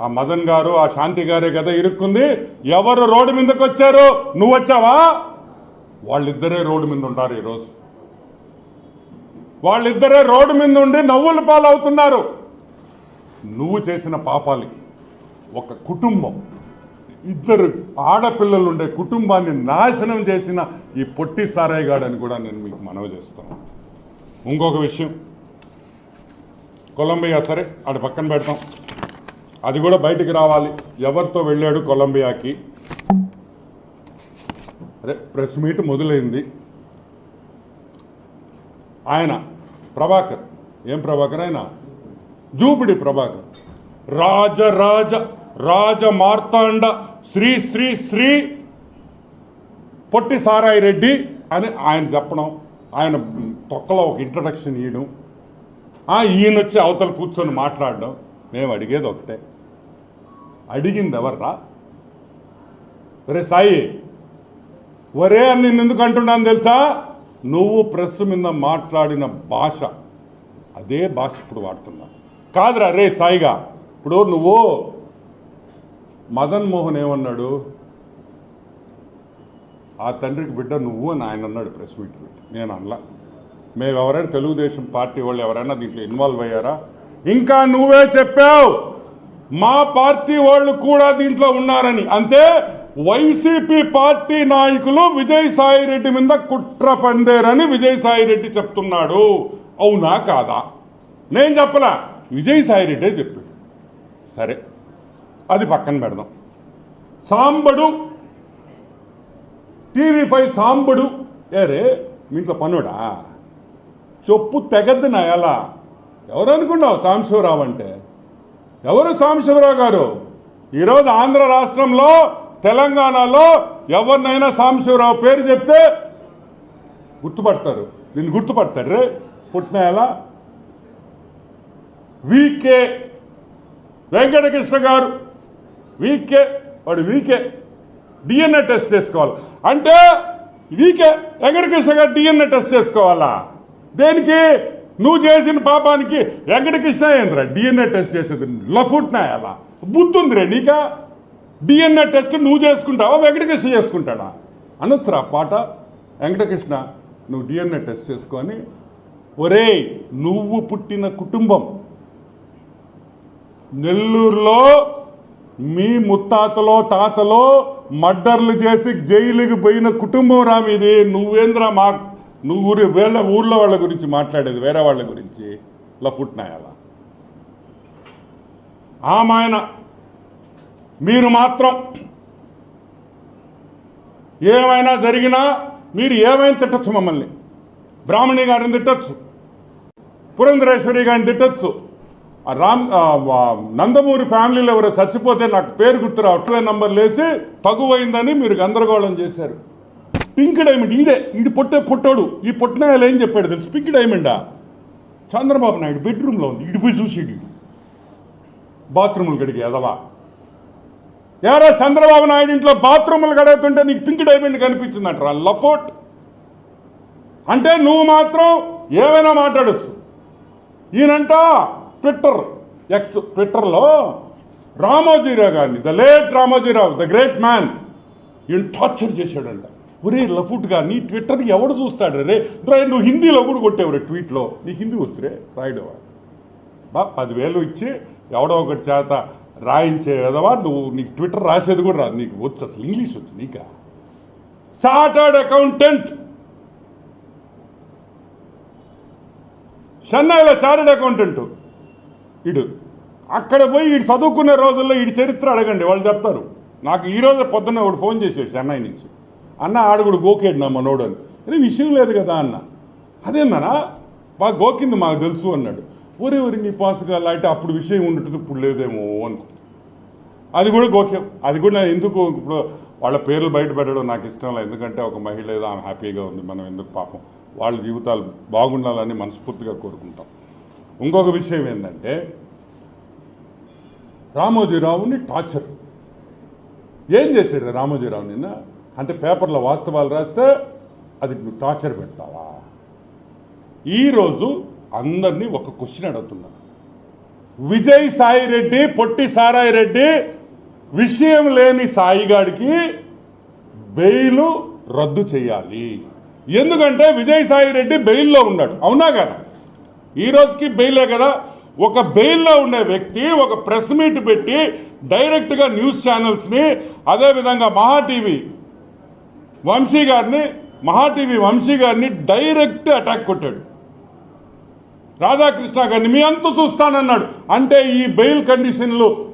ఆ మదన్ గారు ఆ శాంతి గారే కదా ఇరుక్కుంది. ఎవరు రోడ్డు మీదకి వచ్చారు? నువ్వు వచ్చావా? వాళ్ళిద్దరే రోడ్డు మీద ఉన్నారు ఈరోజు. వాళ్ళిద్దరే రోడ్డు మీద ఉండి నవ్వుల పాలవుతున్నారు. నువ్వు చేసిన పాపాలకి ఒక కుటుంబం ఇద్దరు ఆడపిల్లలు ఉండే కుటుంబాన్ని నాశనం చేసిన ఈ పొట్టి సారాయిగాడని కూడా నేను మీకు మనవి చేస్తాను ఇంకొక విషయం. కొలంబియా సరే ఆడ పక్కన పెడతాం. అది కూడా బయటికి రావాలి. ఎవరితో వెళ్ళాడు కొలంబియాకి? అదే ప్రెస్ మీట్ మొదలైంది. ఆయన ప్రభాకర్. ఏం ప్రభాకర్ ఆయన? జూపిడి ప్రభాకర్. రాజ రాజ రాజ మార్తాండ శ్రీ శ్రీ శ్రీ పొట్టి సారాయి రెడ్డి అని ఆయన చెప్పడం ఆయన తొక్కలో ఒక ఇంట్రడక్షన్ ఇవ్వడం ఈయన వచ్చి అవతల కూర్చొని మాట్లాడడం మేము అడిగేది ఒకటే. అడిగింది ఎవర్రా ఒరే సాయి ఒరే అని నేను ఎందుకు అంటున్నాను తెలుసా? నువ్వు ప్రెస్ మీద మాట్లాడిన భాష అదే భాష ఇప్పుడు వాడుతున్నా. కాదురా రే సాయిగా ఇప్పుడు నువ్వు మదన్ మోహన్ ఏమన్నాడు? ఆ తండ్రికి బిడ్డ నువ్వు అని ఆయన అన్నాడు ప్రెస్ మీట్ పెట్టి నేను అనలా. మేము ఎవరైనా తెలుగుదేశం పార్టీ వాళ్ళు ఎవరైనా దీంట్లో ఇన్వాల్వ్ అయ్యారా? ఇంకా నువ్వే చెప్పావు! మా పార్టీ వాళ్ళు కూడా దీంట్లో ఉన్నారని. అంతే వైసీపీ పార్టీ నాయకులు విజయసాయి రెడ్డి మీద కుట్ర పందేరని విజయసాయి రెడ్డి చెప్తున్నాడు. అవునా కాదా? నేను చెప్పలా. విజయసాయి రెడ్డే చెప్పాడు. సరే అది పక్కన పెడదాం. Sambadu TV five Sambadu. ఏరే మీ ఇంట్లో పనుడా చెప్పు తెగద్దు నా ఎలా? ఎవరు అనుకున్నావు సాంబశివరావు అంటే? ఎవరు సాంబశివరావు గారు? ఈరోజు ఆంధ్ర రాష్ట్రంలో తెలంగాణలో ఎవరినైనా సాంబశివరావు పేరు చెప్తే గుర్తుపడతారు. నిన్ను గుర్తుపడతారు రే పుట్టిన ఎలా వికే వెంకటకృష్ణ గారు. వీకే వాడు వీకే డిఎన్ఏ టెస్ట్ చేసుకోవాలి. అంటే వీకే వెంకటకృష్ణ గారు డిఎన్ఏ టెస్ట్ చేసుకోవాలా? దేనికి? నువ్వు చేసిన పాపానికి వెంకటకృష్ణ ఏంద్రా డిఎన్ఏ టెస్ట్ చేసేది. లఫుట్నా ఎలా? బుద్ధుందిరే నీకా? డిఎన్ఏ టెస్ట్ నువ్వు చేసుకుంటావా? వెంకటకృష్ణ చేసుకుంటాడా? అనొచ్చురా పాట? వెంకటకృష్ణ నువ్వు డిఎన్ఏ టెస్ట్ చేసుకొని ఒరేయ్ నువ్వు పుట్టిన కుటుంబం. నెల్లూరులో మీ ముత్తాతలో తాతలో మర్డర్లు చేసి జైలుకి పోయిన కుటుంబం రా మీది. నువ్వేంద్రా మా నువ్వు ఊరి వేళ్ళ ఊర్లో వాళ్ళ గురించి మాట్లాడేది వేరే వాళ్ళ గురించి? లఫుట్నాయాల ఆమాయన మీరు మాత్రం ఏమైనా జరిగినా మీరు ఏమైనా తిట్టచ్చు మమ్మల్ని. బ్రాహ్మణి గారిని తిట్టచ్చు. పురంధరేశ్వరి గారిని తిట్టచ్చు. రామ్ నందమూరి ఫ్యామిలీలో ఎవరో చచ్చిపోతే నాకు పేరు గుర్తు రావట్లే నంబర్ లేసి తగువైందని మీరు గందరగోళం చేశారు. పింక్ డైమండ్ ఈడే ఈడు పొట్టే పుట్టాడు. ఈ పొట్టినాయాలు ఏం చెప్పాడు తెలుసు? పింక్ డైమండా? చంద్రబాబు నాయుడు బెడ్రూమ్లో ఉంది. ఇటు పోయి చూసి బాత్రూములు గడిగి ఎదవా? ఎవరో చంద్రబాబు నాయుడు ఇంట్లో బాత్రూములు గడుగుతుంటే నీకు పింక్ డైమండ్ కనిపించిందంటారా? లఫోట్. అంటే నువ్వు మాత్రం ఏమైనా మాట్లాడొచ్చు. ఈయనంట ట్విట్టర్ ఎక్స్ ట్విట్టర్లో రామోజీరావు గారిని the late Ramoji Rao the great man ఈయన టార్చర్ చేశాడంట. ఒరే లఫుట్గా నీ ట్విట్టర్ ఎవడు చూస్తాడు రే? రే నువ్వు హిందీలో కూడా కొట్టేవరే ట్వీట్లో. నీకు హిందీ వస్తురే రాయడం బా పదివేలు ఇచ్చి ఎవడో ఒకటి చేత రాయించే నువ్వు నీకు ట్విట్టర్ రాసేది కూడా రాదు. నీకు వచ్చు అసలు ఇంగ్లీష్ వచ్చు నీకా? Chartered accountant! చెన్నైలో చార్టర్డ్ అకౌంటెంట్. ఇడు. అక్కడ పోయి వీడు చదువుకునే రోజుల్లో వీడి చరిత్ర అడగండి వాళ్ళు చెప్తారు. నాకు ఈరోజు పొద్దున్న ఒకడు ఫోన్ చేసాడు చెన్నై నుంచి. అన్న ఆడుగుడు గోకేడు నా మనోడు అని అరే విషయం లేదు కదా అన్న. అదేందనా బాగా గోకింది మాకు తెలుసు అన్నాడు. ఒరే ఒరి నీ పాసుగా లైట్ అప్పుడు విషయం ఉండటం ఇప్పుడు లేదేమో అనుకో అది కూడా గోక్యం అది కూడా ఎందుకు ఇప్పుడు వాళ్ళ పేర్లు బయట పెట్టడం నాకు ఇష్టం లేదు. ఎందుకంటే ఒక మహిళ ఏదో ఆమె హ్యాపీగా ఉంది మనం ఎందుకు పాపం? వాళ్ళ జీవితాలు బాగుండాలని మనస్ఫూర్తిగా కోరుకుంటాం. ఇంకొక విషయం ఏంటంటే రామోజీరావుని టార్చర్. ఏం చేశాడు రామోజీరావు నిన్న? అంటే పేపర్లో వాస్తవాలు రాస్తే అది నువ్వు టార్చర్ పెడతావా? ఈరోజు అందరినీ ఒక క్వశ్చన్ అడుగుతున్నారు విజయ్ సాయి రెడ్డి పొట్టి సారాయి రెడ్డి విషయం లేని సాయిగాడికి బెయిల్ రద్దు చేయాలి. ఎందుకంటే విజయ్ సాయి రెడ్డి బెయిల్లో ఉన్నాడు. అవునా కదా? ఈ రోజుకి బెయిలే కదా? ఒక బెయిల్లో ఉండే వ్యక్తి ఒక ప్రెస్ మీట్ పెట్టి డైరెక్ట్గా న్యూస్ ఛానల్స్ని అదేవిధంగా మహా టీవీ వంశీ గారిని మహా టీవీ వంశీ గారిని డైరెక్ట్ అటాక్ కొట్టాడు. రాధాకృష్ణ గారిని మీ అంత చూస్తానన్నాడు. అంటే ఈ బెయిల్ కండిషన్లు